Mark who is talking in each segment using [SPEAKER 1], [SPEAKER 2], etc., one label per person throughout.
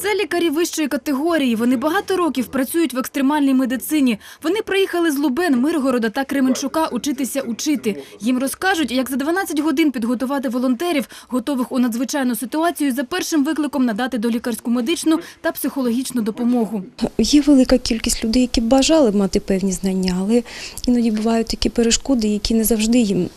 [SPEAKER 1] Це лікарі вищої категорії. Вони багато років працюють в екстремальній медицині. Вони приїхали з Лубен, Миргорода та Кременчука учитися учити. Їм розкажуть, як за 12 годин підготувати волонтерів, готових у надзвичайну ситуацію, за першим викликом надати долікарську медичну та психологічну допомогу.
[SPEAKER 2] Є велика кількість людей, які бажали мати певні знання, але іноді бувають такі перешкоди, які не завжди їм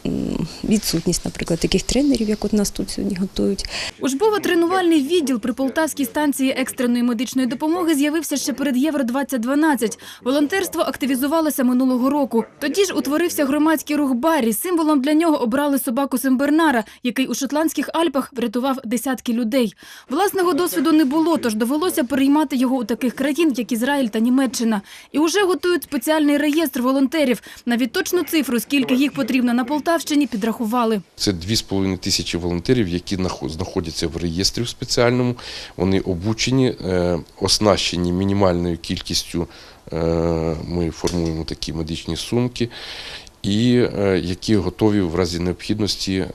[SPEAKER 2] відсутність, наприклад, таких тренерів, як от нас тут сьогодні готують.
[SPEAKER 1] Учбово-тренувальний відділ при Полтавській станції екстреної медичної допомоги з'явився ще перед Євро-2012. Волонтерство активізувалося минулого року. Тоді ж утворився громадський рух Баррі. Символом для нього обрали собаку Симбернара, який у шотландських Альпах врятував десятки людей. Власного досвіду не було, тож довелося переймати його у таких країн, як Ізраїль та Німеччина. І уже готують спеціальний реєстр волонтерів. Навіть точну цифру, скільки їх потрібно на Полтавщині, підрахували.
[SPEAKER 3] Це 2,5 тисячі волонтерів, які нахо- знаходяться в реєстрі спеціальному. Вони обучені, е, оснащені мінімальною кількістю. е, Ми формуємо такі медичні сумки, і е, які готові в разі необхідності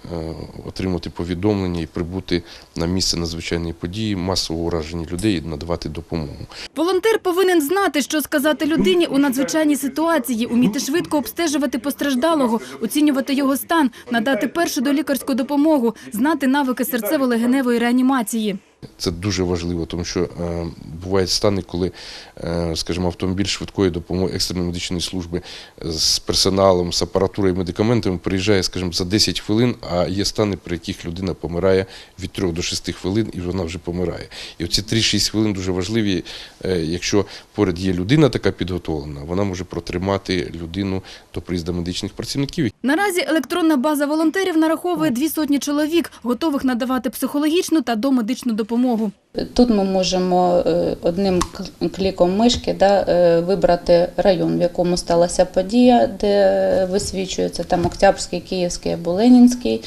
[SPEAKER 3] отримати повідомлення і прибути на місце надзвичайної події, масово уражені людей і надавати допомогу.
[SPEAKER 1] Волонтер повинен знати, що сказати людині у надзвичайній ситуації, уміти швидко обстежувати постраждалого, оцінювати його стан, надати першу долікарську допомогу, знати навики серцево-легеневої реанімації.
[SPEAKER 3] Це дуже важливо, тому що е, бувають стани, коли, е, скажімо, автомобіль швидкої допомоги екстреної медичної служби з персоналом, з апаратурою і медикаментами приїжджає, скажімо, за 10 хвилин, а є стани, при яких людина помирає від 3 до 6 хвилин, і вона вже помирає. І оці 3-6 хвилин дуже важливі. Е, якщо поряд є людина така підготовлена, вона може протримати людину до приїзду медичних працівників.
[SPEAKER 1] Наразі електронна база волонтерів нараховує дві сотні чоловік, готових надавати психологічну та домедичну допомогу.
[SPEAKER 4] Тут ми можемо е, одним кліком мишки да, е, вибрати район, в якому сталася подія, де висвічується там Октябрський, Київський або Ленінський,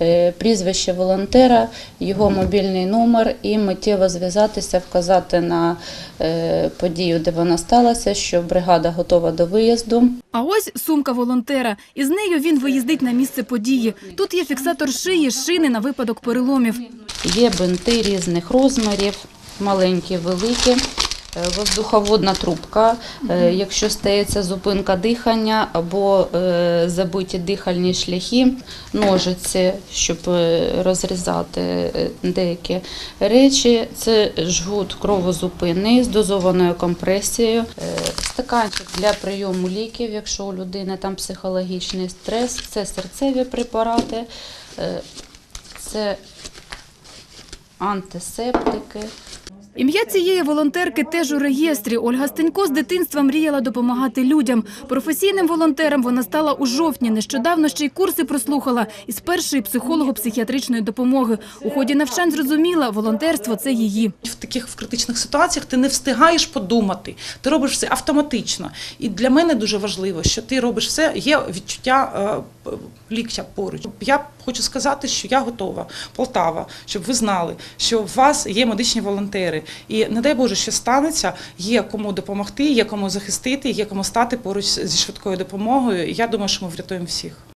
[SPEAKER 4] е, прізвище волонтера, його мобільний номер і миттєво зв'язатися, вказати на подію, де вона сталася, що бригада готова до виїзду.
[SPEAKER 1] А ось сумка волонтера. Із нею він виїздить на місце події. Тут є фіксатор шиї, шини на випадок переломів.
[SPEAKER 4] Є бинти різних розмірів, маленькі, великі. е, Воздуховодна трубка, Е, якщо стається зупинка дихання або е, забиті дихальні шляхи, ножиці, щоб розрізати деякі речі, це жгут кровозупинний з дозованою компресією, стаканчик для прийому ліків, якщо у людини там психологічний стрес, це серцеві препарати, це антисептики.
[SPEAKER 1] Ім'я цієї волонтерки теж у реєстрі. Ольга Стенько з дитинства мріяла допомагати людям. Професійним волонтером вона стала у жовтні. Нещодавно ще й курси прослухала із першої психолого-психіатричної допомоги. У ході навчань зрозуміла, волонтерство – це її.
[SPEAKER 5] В таких критичних ситуаціях ти не встигаєш подумати, ти робиш все автоматично. І для мене дуже важливо, що ти робиш все, є відчуття е, ліктя поруч. Я хочу сказати, що я готова, Полтава, щоб ви знали, що у вас є медичні волонтери. І не дай Боже, що станеться, є кому допомогти, є кому захистити, є кому стати поруч зі швидкою допомогою. Я думаю, що ми врятуємо всіх.